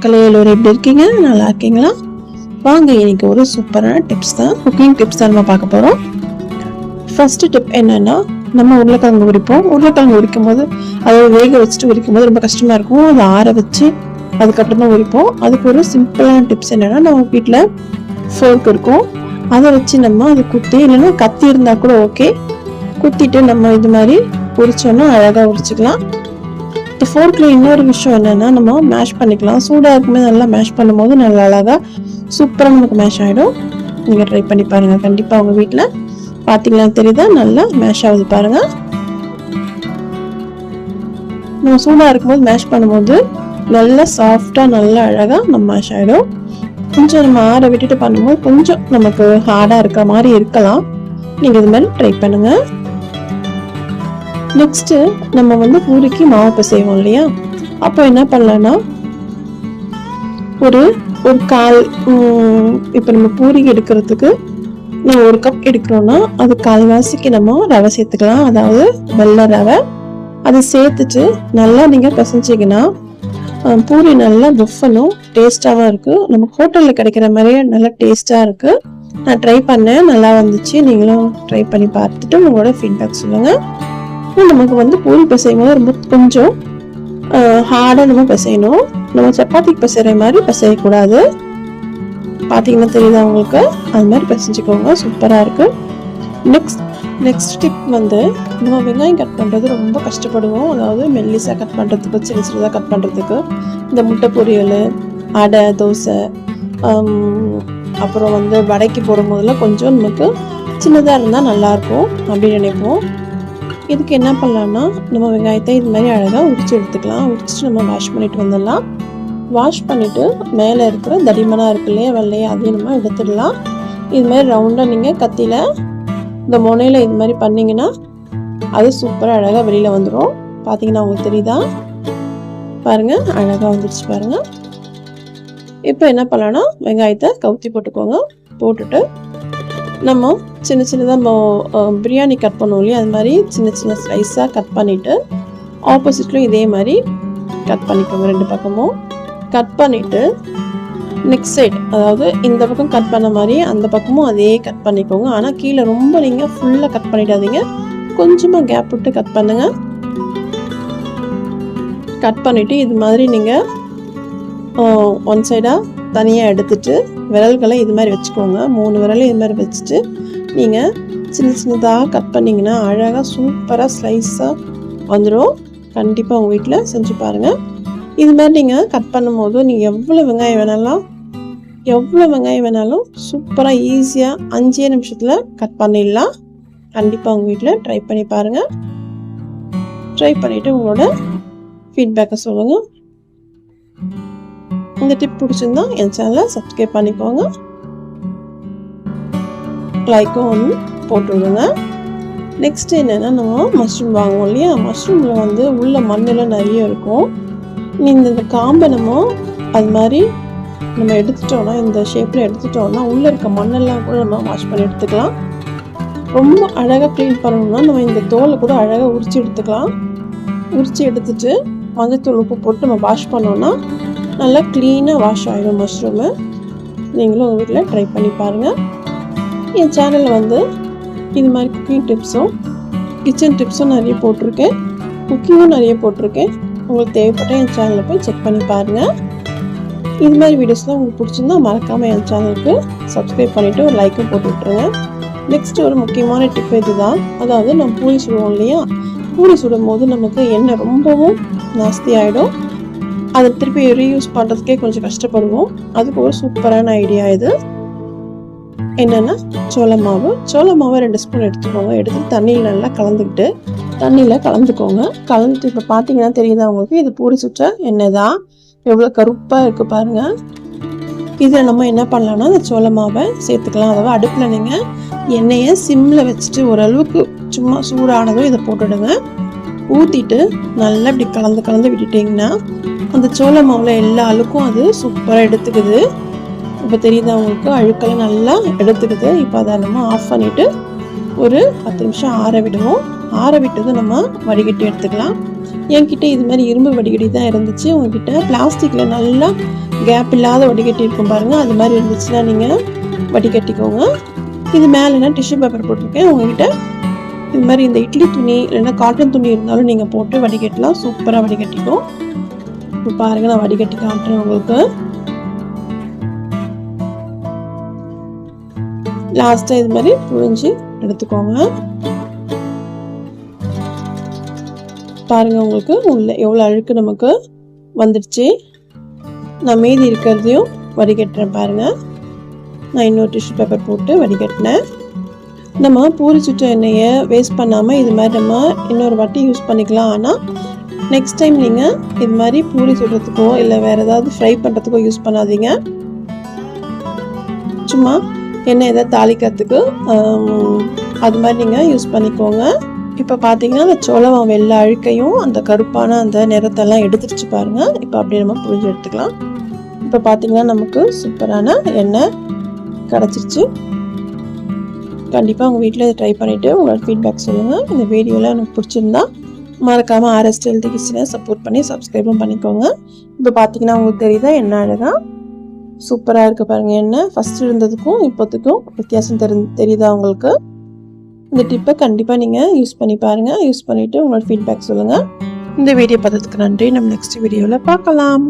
மக்களே எல்லோரும் எப்படி இருக்கீங்க? நல்லா இருக்கீங்களா? வாங்க இன்னைக்கு ஒரு சூப்பரான டிப்ஸ் தான் குக்கிங் டிப்ஸ் தான் நம்ம பார்க்க போகிறோம் ஃபர்ஸ்ட் டிப் என்னன்னா நம்ம உருளைக்கிழங்கு உரிப்போம். உருளைக்கிழங்கு உரிக்கும் போது அதை வேக வச்சுட்டு உரிக்கும் போது ரொம்ப கஷ்டமா இருக்கும். அதை ஆற வச்சு அதுக்கப்புறம் தான் உரிப்போம். அதுக்கு ஒரு சிம்பிளான டிப்ஸ் என்னன்னா நம்ம வீட்டில் ஃபோர்க் இருக்கும். அதை வச்சு நம்ம அதை குத்தி இல்லைன்னா கத்தி இருந்தா கூட ஓகே குத்திட்டு நம்ம இது மாதிரி உரிச்சோன்னா அழகாக உரிச்சுக்கலாம். இந்த ஃபோர்க்கில் இன்னொரு விஷயம் என்னென்னா நம்ம மேஷ் பண்ணிக்கலாம். சூடாக இருக்கும்போது நல்லா மேஷ் பண்ணும்போது நல்லா அழகாக சூப்பராக நமக்கு மேஷ் ஆகிடும் நீங்கள் ட்ரை பண்ணி பாருங்கள் கண்டிப்பாக உங்கள் வீட்டில் பார்த்தீங்களா தெரியுதா? நல்லா மேஷ் ஆகுது பாருங்கள் நம்ம சூடாக இருக்கும்போது மேஷ் பண்ணும்போது நல்லா சாஃப்டாக நல்லா அழகாக நம்ம மேஷ் ஆகிடும் கொஞ்சம் நம்ம ஆற விட்டுட்டு பண்ணும்போது கொஞ்சம் நமக்கு ஹார்டாக இருக்கிற மாதிரி இருக்கலாம். நீங்கள் இது மாதிரி ட்ரை பண்ணுங்கள் நெக்ஸ்ட்டு நம்ம வந்து பூரிக்கு மாவு பிசைவோம் இல்லையா? அப்போ என்ன பண்ணலான்னா ஒரு ஒரு கால் இப்போ நம்ம பூரி எடுக்கிறதுக்கு நம்ம ஒரு கப் எடுக்கிறோன்னா அது கால்வாசிக்கு நம்ம ரவை சேர்த்துக்கலாம். அதாவது வெள்ளை ரவை. அதை சேர்த்துட்டு நல்லா நீங்கள் பிசைஞ்சிங்கன்னா பூரி நல்லா புஃபனும் டேஸ்டாகவும் இருக்குது நம்ம ஹோட்டலில் கிடைக்கிற மாதிரியே நல்லா டேஸ்ட்டாக இருக்குது நான் ட்ரை பண்ணேன். நல்லா வந்துச்சு. நீங்களும் ட்ரை பண்ணி பார்த்துட்டு உங்களோட ஃபீட்பேக் சொல்லுங்கள் அப்புறம் நமக்கு வந்து பூரி பிசையும் போது ரொம்ப கொஞ்சம் ஹார்டாக நம்ம பிசையணும். நம்ம சப்பாத்திக்கு பிசைகிற மாதிரி பிசையக்கூடாது. பார்த்தீங்கன்னா தெரியுதா உங்களுக்கு? அது மாதிரி பிசைஞ்சுக்கோங்க. சூப்பராக இருக்குது நெக்ஸ்ட் நெக்ஸ்ட் டிப் வந்து நம்ம வெங்காயம் கட் பண்ணுறது ரொம்ப கஷ்டப்படுவோம். அதாவது மெல்லிஸாக கட் பண்ணுறதுக்கு சின்ன சின்னதாக கட் பண்ணுறதுக்கு இந்த முட்டை பொரியல் அடை தோசை அப்புறம் வந்து வடைக்கு போடும் போதெல்லாம் கொஞ்சம் நமக்கு சின்னதாக இருந்தால் நல்லாயிருக்கும் அப்படின்னு நினைப்போம். இதுக்கு என்ன பண்ணலாம்னா நம்ம வெங்காயத்தை இது மாதிரி அழகாக உரிச்சு எடுத்துக்கலாம். உரிச்சிட்டு நம்ம வாஷ் பண்ணிட்டு வந்துடலாம். வாஷ் பண்ணிவிட்டு மேலே இருக்கிற தடிமனாக இருக்கு இல்லையா வெள்ளையா அதையும் நம்ம எடுத்துடலாம். இது மாதிரி ரவுண்டாக நீங்கள் கத்தியில் இந்த முனையில் இது மாதிரி பண்ணிங்கன்னா அது சூப்பராக அழகாக வெளியில் வந்துடும் பார்த்தீங்கன்னா உங்களுக்கு தெரியுதா? பாருங்கள் அழகாக வந்துடுச்சு பாருங்கள் இப்போ என்ன பண்ணலாம்னா வெங்காயத்தை கவுத்தி போட்டுக்கோங்க. போட்டுட்டு நம்ம சின்ன சின்னதாக நம்ம பிரியாணி கட் பண்ணுவோம் இல்லையா? அது மாதிரி சின்ன சின்ன ஸ்லைஸாக கட் பண்ணிவிட்டு ஆப்போசிட்லையும் இதே மாதிரி கட் பண்ணிக்கோங்க ரெண்டு பக்கமும். கட் பண்ணிவிட்டு நெக்ஸ்ட் சைடு அதாவது இந்த பக்கம் கட் பண்ண மாதிரி அந்த பக்கமும் அதே கட் பண்ணிக்கோங்க. ஆனால் கீழே ரொம்ப நீங்கள் ஃபுல்லாக கட் பண்ணிடாதீங்க. கொஞ்சமாக கேப் விட்டு கட் பண்ணுங்க. கட் பண்ணிவிட்டு இது மாதிரி நீங்கள் ஒன் சைடாக தனியாக எடுத்துட்டு விரல்களை இது மாதிரி வச்சுக்கோங்க. மூணு விரலையும் இது மாதிரி வச்சுட்டு நீங்கள் சின்ன சின்னதாக கட் பண்ணிங்கன்னா அழகாக சூப்பராக ஸ்லைஸாக வந்துடும் கண்டிப்பாக உங்கள் வீட்டில் செஞ்சு பாருங்கள் இது மாதிரி நீங்கள் கட் பண்ணும்போது நீங்கள் எவ்வளோ வெங்காயம் வேணாலும் எவ்வளோ வெங்காயம் வேணாலும் சூப்பராக ஈஸியாக அஞ்சே நிமிஷத்தில் கட் பண்ணிடலாம். கண்டிப்பாக உங்கள் வீட்டில் ட்ரை பண்ணி பாருங்கள் ட்ரை பண்ணிவிட்டு உங்களோட ஃபீட்பேக்கை சொல்லுங்கள் இந்த டிப் பிடிச்சிருந்தா என் சேனலை சப்ஸ்கிரைப் பண்ணிக்கோங்க. லைக்கும் ஒன்று போட்டு விடுங்க. நெக்ஸ்ட் என்னென்னா நம்ம மஷ்ரூம் வாங்குவோம் இல்லையா? மஷ்ரூமில் வந்து உள்ள மண்ணெல்லாம் நிறைய இருக்கும். இந்த இந்த காம்பை நம்ம அது மாதிரி நம்ம எடுத்துட்டோம்னா இந்த ஷேப்பில் எடுத்துட்டோம்னா உள்ளே இருக்க மண்ணெல்லாம் கூட நம்ம வாஷ் பண்ணி எடுத்துக்கலாம். ரொம்ப அழகாக க்ளீன் பண்ணணும்னா நம்ம இந்த தோலை கூட அழகாக உரிச்சு எடுத்துக்கலாம். உரிச்சு எடுத்துட்டு மஞ்சத்தூள் உப்பு போட்டு நம்ம வாஷ் பண்ணோம்னா நல்லா க்ளீனாக வாஷ் ஆகிடும் மஷ்ரூமு நீங்களும் உங்கள் வீட்டில் ட்ரை பண்ணி பாருங்கள் என் சேனலில் வந்து இது மாதிரி குக்கிங் டிப்ஸும் கிச்சன் டிப்ஸும் நிறைய போட்டிருக்கேன். குக்கிங்கும் நிறைய போட்டிருக்கேன். உங்களுக்கு தேவைப்பட்ட என் சேனலில் போய் செக் பண்ணி பாருங்கள் இது மாதிரி வீடியோஸ்லாம் உங்களுக்கு பிடிச்சிருந்தா மறக்காமல் என் சேனலுக்கு சப்ஸ்கிரைப் பண்ணிவிட்டு ஒரு லைக்கும் போட்டு விட்ருங்க நெக்ஸ்ட் ஒரு முக்கியமான டிப் இதுதான். அதாவது நம்ம பூரி சுடுவோம் இல்லையா? பூரி சுடும் போது நமக்கு எண்ணெய் ரொம்பவும் ஜாஸ்தி ஆகிடும் அதை திருப்பி ரீயூஸ் பண்ணுறதுக்கே கொஞ்சம் கஷ்டப்படுவோம். அதுக்கு ஒரு சூப்பரான ஐடியா இது. என்னென்னா சோள மாவு. சோள மாவை ரெண்டு ஸ்பூன் எடுத்துக்கோங்க. எடுத்து தண்ணியில் நல்லா கலந்துக்கிட்டு தண்ணியில் கலந்துக்கோங்க. கலந்துட்டு இப்போ பார்த்தீங்கன்னா தெரியுதா அவங்களுக்கு இது பூரி சுற்ற எண்ணெய் தான் எவ்வளோ கருப்பாக இருக்குது பாருங்கள் இதில் நம்ம என்ன பண்ணலாம்னா இந்த சோள மாவை சேர்த்துக்கலாம். அதாவது அடுப்பில் நீங்கள் எண்ணெயை சிம்மில் வச்சுட்டு ஓரளவுக்கு சும்மா சூடானதும் இதை போட்டுடுங்க. ஊற்றிட்டு நல்லா இப்படி கலந்து கலந்து விட்டுட்டிங்கன்னா அந்த சோள மாவில் எல்லா அழுக்கும் அது சூப்பராக எடுத்துக்குது. இப்போ தெரியுதா உங்களுக்கு? அழுக்கெல்லாம் நல்லா எடுத்துக்குது. இப்போ அதை நம்ம ஆஃப் பண்ணிவிட்டு ஒரு பத்து நிமிஷம் ஆற விடுவோம் ஆற விட்டதும் நம்ம வடிகட்டி எடுத்துக்கலாம். என்கிட்ட இது மாதிரி இரும்பு வடிகட்டி தான் இருந்துச்சு. உங்ககிட்ட பிளாஸ்டிக்கில் நல்லா கேப் இல்லாத வடிகட்டி இருக்கும் பாருங்கள் அது மாதிரி இருந்துச்சுன்னா நீங்கள் வடிகட்டிக்கோங்க. இது மேலே நான் டிஷ்யூ பேப்பர் போட்டிருக்கேன். உங்ககிட்ட இது மாதிரி இந்த இட்லி துணி இல்லைன்னா காட்டன் துணி இருந்தாலும் நீங்கள் போட்டு வடிகட்டலாம். சூப்பராக வடிகட்டிக்கும். இப்போ பாருங்கள் நான் வடிகட்டி காட்டுறேன் உங்களுக்கு. லாஸ்ட்டாக இது மாதிரி புழிஞ்சு எடுத்துக்கோங்க. பாருங்க உங்களுக்கு உள்ள எவ்வளோ அழுக்கு நமக்கு வந்துடுச்சு. நான் மீதி இருக்கிறதையும் வடிகட்டுறேன் பாருங்க. நான் இன்னொரு டிஷ்யூ பேப்பர் போட்டு வடிகட்டினேன். நம்ம பூரி சுட்ட எண்ணெயை வேஸ்ட் பண்ணாமல் இது மாதிரி நம்ம இன்னொரு வாட்டி யூஸ் பண்ணிக்கலாம். ஆனால் நெக்ஸ்ட் டைம் நீங்கள் இது மாதிரி பூரி சுடுறதுக்கோ இல்லை வேறு ஏதாவது ஃப்ரை பண்ணுறதுக்கோ யூஸ் பண்ணாதீங்க. சும்மா எண்ணெய் எதாவது தாளிக்கிறதுக்கு அது மாதிரி நீங்கள் யூஸ் பண்ணிக்கோங்க. இப்போ பார்த்தீங்கன்னா அந்த சோளம் வெள்ளை அழுக்கையும் அந்த கருப்பான அந்த நிறத்தெல்லாம் எடுத்துருச்சு பாருங்கள் இப்போ அப்படியே நம்ம புரிஞ்சு எடுத்துக்கலாம். இப்போ பார்த்தீங்கன்னா நமக்கு சூப்பரான எண்ணெய் கிடச்சிருச்சு. கண்டிப்பாக உங்கள் வீட்டில் ட்ரை பண்ணிவிட்டு உங்களோட ஃபீட்பேக் சொல்லுங்கள் இந்த வீடியோலாம் எனக்கு பிடிச்சிருந்தா மறக்காமல் ஆர்எஸ் ஹெல்த் கிச்சனை சப்போர்ட் பண்ணி சப்ஸ்கிரைபும் பண்ணிக்கோங்க. இப்போ பார்த்தீங்கன்னா உங்களுக்கு தெரியுதா என்ன அழகாக சூப்பராக இருக்குது பாருங்கள் என்ன? ஃபஸ்ட்டு இருந்ததுக்கும் இப்போத்துக்கும் வித்தியாசம் தெரி தெரியுதா உங்களுக்கு? இந்த டிப்பை கண்டிப்பாக நீங்கள் யூஸ் பண்ணி பாருங்கள் யூஸ் பண்ணிவிட்டு உங்களோட ஃபீட்பேக் சொல்லுங்கள் இந்த வீடியோ பார்த்ததுக்கு நன்றி. நம்ம நெக்ஸ்ட் வீடியோவில் பார்க்கலாம்.